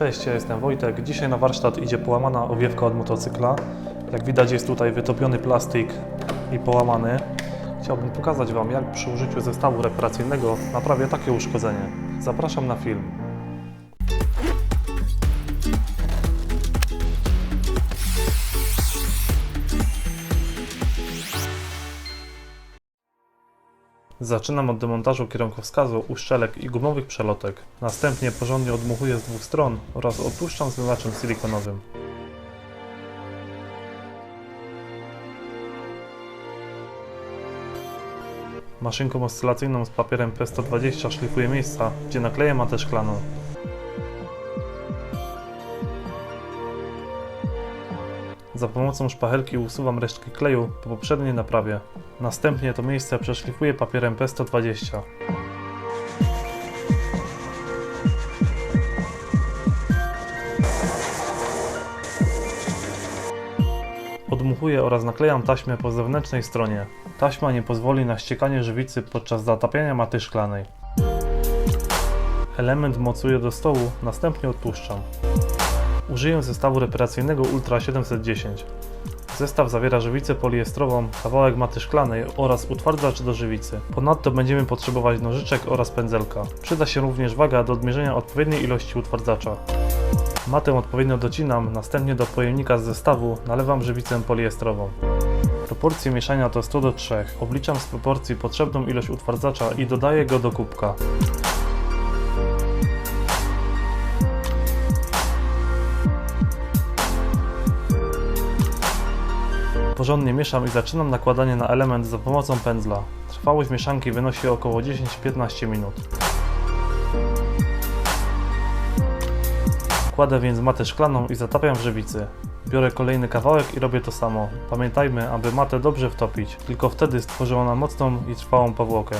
Cześć, ja jestem Wojtek. Dzisiaj na warsztat idzie połamana owiewka od motocykla. Jak widać jest tutaj wytopiony plastik i połamany. Chciałbym pokazać Wam, jak przy użyciu zestawu reparacyjnego naprawię takie uszkodzenie. Zapraszam na film. Zaczynam od demontażu kierunkowskazu, uszczelek i gumowych przelotek. Następnie porządnie odmuchuję z dwóch stron oraz odpuszczam zmywaczem silikonowym. Maszynką oscylacyjną z papierem P120 szlifuję miejsca, gdzie nakleję matę szklaną. Za pomocą szpachelki usuwam resztki kleju po poprzedniej naprawie. Następnie to miejsce przeszlifuję papierem P120. Odmuchuję oraz naklejam taśmę po zewnętrznej stronie. Taśma nie pozwoli na ściekanie żywicy podczas zatapiania maty szklanej. Element mocuję do stołu, następnie odpuszczam. Użyję zestawu reparacyjnego Ultra 710. Zestaw zawiera żywicę poliestrową, kawałek maty szklanej oraz utwardzacz do żywicy. Ponadto będziemy potrzebować nożyczek oraz pędzelka. Przyda się również waga do odmierzenia odpowiedniej ilości utwardzacza. Matę odpowiednio docinam, następnie do pojemnika z zestawu nalewam żywicę poliestrową. Proporcje mieszania to 100 do 3. Obliczam z proporcji potrzebną ilość utwardzacza i dodaję go do kubka. Porządnie mieszam i zaczynam nakładanie na element za pomocą pędzla. Trwałość mieszanki wynosi około 10-15 minut. Kładę więc matę szklaną i zatapiam w żywicy. Biorę kolejny kawałek i robię to samo. Pamiętajmy, aby matę dobrze wtopić, tylko wtedy stworzy ona mocną i trwałą powłokę.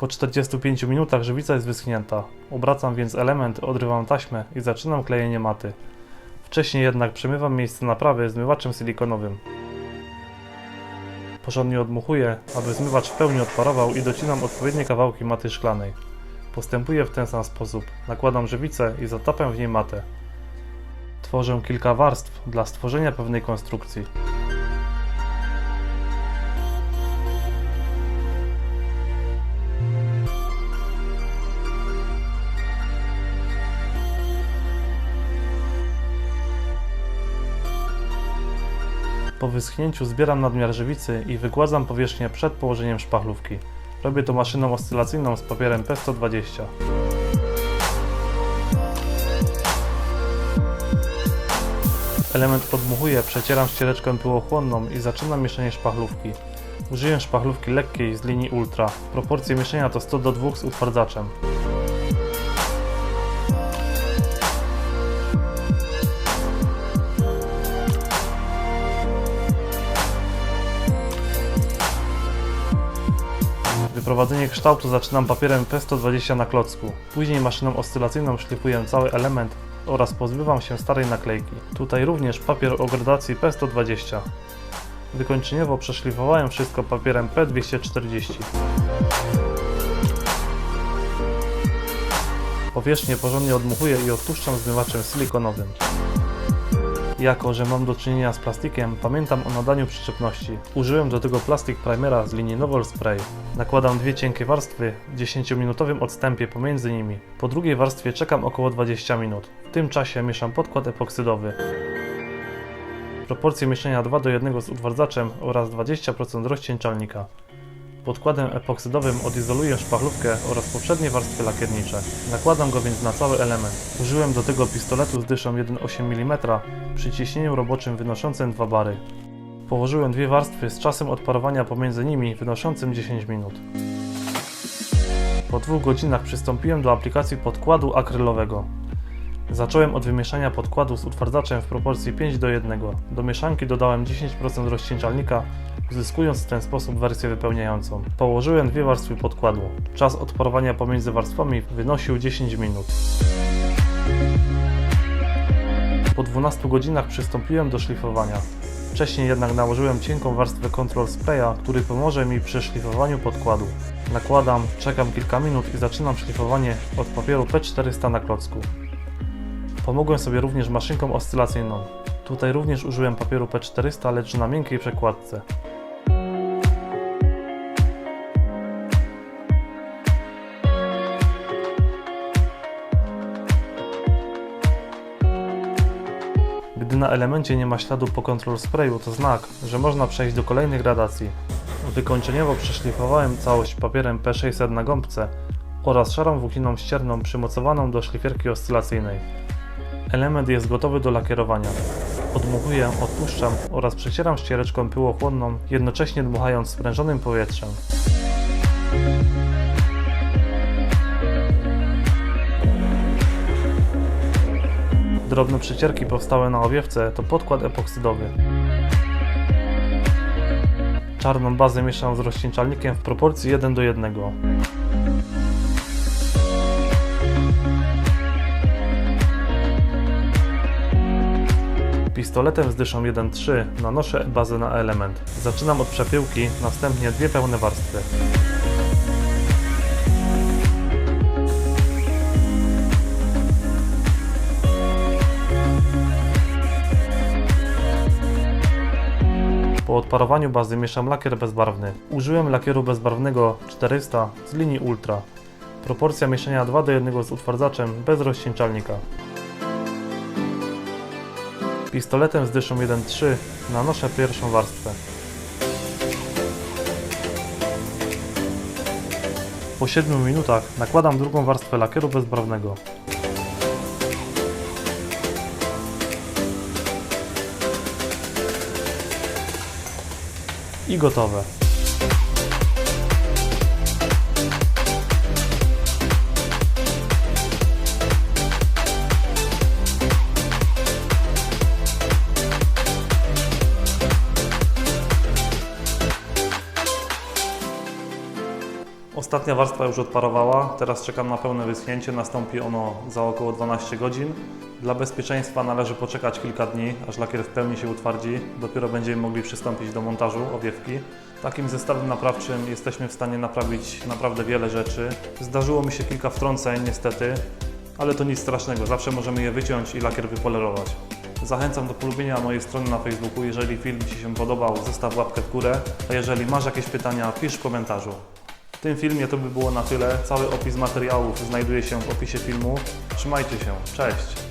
Po 45 minutach żywica jest wyschnięta. Obracam więc element, odrywam taśmę i zaczynam klejenie maty. Wcześniej jednak przemywam miejsce naprawy zmywaczem silikonowym. Porządnie odmuchuję, aby zmywacz w pełni odparował i docinam odpowiednie kawałki maty szklanej. Postępuję w ten sam sposób. Nakładam żywicę i zatapiam w niej matę. Tworzę kilka warstw dla stworzenia pewnej konstrukcji. Po wyschnięciu zbieram nadmiar żywicy i wygładzam powierzchnię przed położeniem szpachlówki. Robię to maszyną oscylacyjną z papierem P120. Element odmuchuję, przecieram ściereczką pyłochłonną i zaczynam mieszanie szpachlówki. Użyję szpachlówki lekkiej z linii Ultra. Proporcje mieszania to 100 do 2 z utwardzaczem. Wyprowadzenie kształtu zaczynam papierem P120 na klocku. Później maszyną oscylacyjną szlifuję cały element oraz pozbywam się starej naklejki. Tutaj również papier o gradacji P120. Wykończeniowo przeszlifowałem wszystko papierem P240. Powierzchnię porządnie odmuchuję i odpuszczam zmywaczem silikonowym. Jako, że mam do czynienia z plastikiem, pamiętam o nadaniu przyczepności. Użyłem do tego plastik primera z linii Novel Spray. Nakładam dwie cienkie warstwy w 10-minutowym odstępie pomiędzy nimi. Po drugiej warstwie czekam około 20 minut. W tym czasie mieszam podkład epoksydowy. Proporcje mieszania 2 do 1 z utwardzaczem oraz 20% rozcieńczalnika. Podkładem epoksydowym odizoluję szpachlówkę oraz poprzednie warstwy lakiernicze. Nakładam go więc na cały element. Użyłem do tego pistoletu z dyszą 1,8 mm przy ciśnieniu roboczym wynoszącym 2 bary. Położyłem dwie warstwy z czasem odparowania pomiędzy nimi wynoszącym 10 minut. Po dwóch godzinach przystąpiłem do aplikacji podkładu akrylowego. Zacząłem od wymieszania podkładu z utwardzaczem w proporcji 5 do 1. Do mieszanki dodałem 10% rozcieńczalnika, uzyskując w ten sposób wersję wypełniającą. Położyłem dwie warstwy podkładu. Czas odparowania pomiędzy warstwami wynosił 10 minut. Po 12 godzinach przystąpiłem do szlifowania. Wcześniej jednak nałożyłem cienką warstwę Control Spraya, który pomoże mi przy szlifowaniu podkładu. Nakładam, czekam kilka minut i zaczynam szlifowanie od papieru P400 na klocku. Pomogłem sobie również maszynką oscylacyjną. Tutaj również użyłem papieru P400, lecz na miękkiej przekładce. Gdy na elemencie nie ma śladu po control sprayu, to znak, że można przejść do kolejnej gradacji. Wykończeniowo przeszlifowałem całość papierem P600 na gąbce oraz szarą włókniną ścierną przymocowaną do szlifierki oscylacyjnej. Element jest gotowy do lakierowania. Odmuchuję, odpuszczam oraz przecieram ściereczką pyłochłonną, jednocześnie dmuchając sprężonym powietrzem. Drobne przecierki powstałe na owiewce to podkład epoksydowy. Czarną bazę mieszam z rozcieńczalnikiem w proporcji 1 do 1. Pistoletem z dyszą 1.3 nanoszę bazę na element. Zaczynam od przepyłki, następnie dwie pełne warstwy. Po odparowaniu bazy mieszam lakier bezbarwny. Użyłem lakieru bezbarwnego 400 z linii Ultra. Proporcja mieszania 2 do 1 z utwardzaczem bez rozcieńczalnika. Pistoletem z dyszą 1.3 nanoszę pierwszą warstwę. Po 7 minutach nakładam drugą warstwę lakieru bezbarwnego. I gotowe. Ostatnia warstwa już odparowała, teraz czekam na pełne wyschnięcie, nastąpi ono za około 12 godzin. Dla bezpieczeństwa należy poczekać kilka dni, aż lakier w pełni się utwardzi. Dopiero będziemy mogli przystąpić do montażu owiewki. Takim zestawem naprawczym jesteśmy w stanie naprawić naprawdę wiele rzeczy. Zdarzyło mi się kilka wtrąceń niestety, ale to nic strasznego, zawsze możemy je wyciąć i lakier wypolerować. Zachęcam do polubienia mojej strony na Facebooku. Jeżeli film Ci się podobał, zostaw łapkę w górę, a jeżeli masz jakieś pytania, pisz w komentarzu. W tym filmie to by było na tyle. Cały opis materiałów znajduje się w opisie filmu. Trzymajcie się. Cześć!